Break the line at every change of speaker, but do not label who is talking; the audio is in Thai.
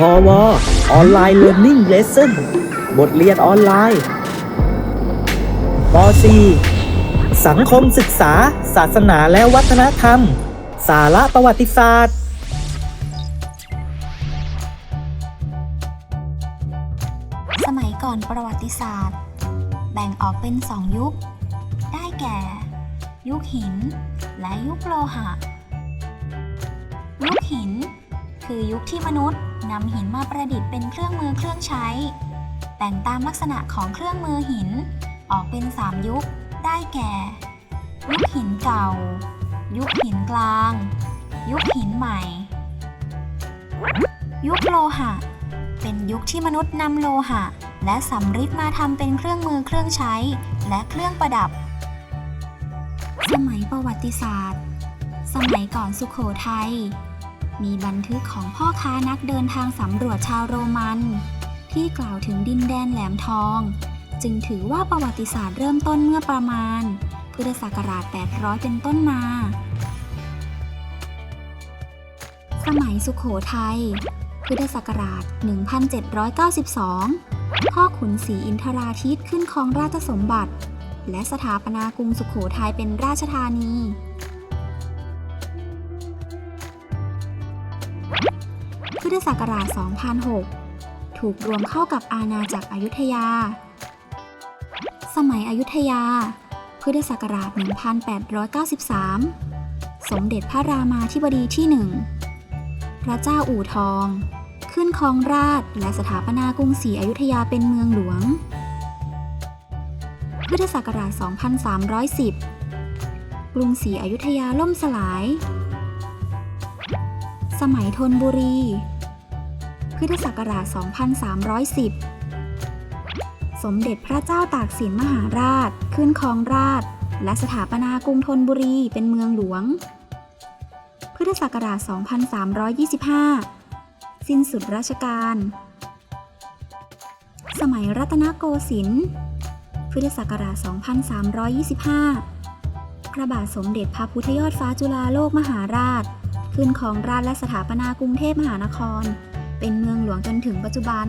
พอวออนไลน์เรียน i ิ g เลส s o n บทเรียนออนไลน์ป .4 สังคมศึกษา ศาสนาและวัฒนธรรม สาระประวัติศาสตร์
สมัยก่อนประวัติศาสตร์ แบ่งออกเป็นสองยุค ได้แก่ ยุคหิน และยุคโลหะ ยุคหิน คือยุคที่มนุษย์นำหินมาประดิษฐ์เป็นเครื่องมือเครื่องใช้ แต่งตามลักษณะของเครื่องมือหิน ออกเป็นสามยุค ได้แก่ ยุคหินเก่า ยุคหินกลาง ยุคหินใหม่ ยุคโลหะ เป็นยุคที่มนุษย์นำโลหะ และสำริดมาทำเป็นเครื่องมือเครื่องใช้ และเครื่องประดับ สมัยประวัติศาสตร์ สมัยก่อนสุขโขทัย มีบันทึกของพ่อค้านักเดินทางสำรวจชาวโรมัน ที่กล่าวถึงดินแดนแหลมทอง จึงถือว่าประวัติศาสตร์เริ่มต้นเมื่อประมาณ พุทธศักราช 800 เป็นต้นมา สมัยสุขโขทัยพุทธศักราช 1792 พ่อขุนศรีอินทราทิตขึ้นครองราชสมบัติ และสถาปนากรุงสุขโขทัยเป็นราชธานี พุทธศักราช 2006 ถูกรวมเข้ากับอาณาจักรอยุธยา สมัยอยุธยา พุทธศักราช 1893 สมเด็จพระรามาธิบดีที่หนึ่งพระเจ้าอู่ทอง ขึ้นครองราชและสถาปนากรุงศรีอยุธยาเป็นเมืองหลวง พุทธศักราช 2310 กรุงศรีอยุธยาล่มสลาย สมัยธนบุรี พุทธศักราช 2310 สมเด็จพระเจ้าตากสินมหาราช ขึ้นครองราช และสถาปนากรุงธนบุรีเป็นเมืองหลวง พุทธศักราช 2325 สิ้นสุดราชการ สมัยรัตนโกสินทร์ พุทธศักราช 2325 พระบาทสมเด็จพระพุทธยอดฟ้าจุฬาโลกมหาราช ขึ้นของราชและสถาปนากรุงเทพมหานคร เป็นเมืองหลวงจนถึงปัจจุบัน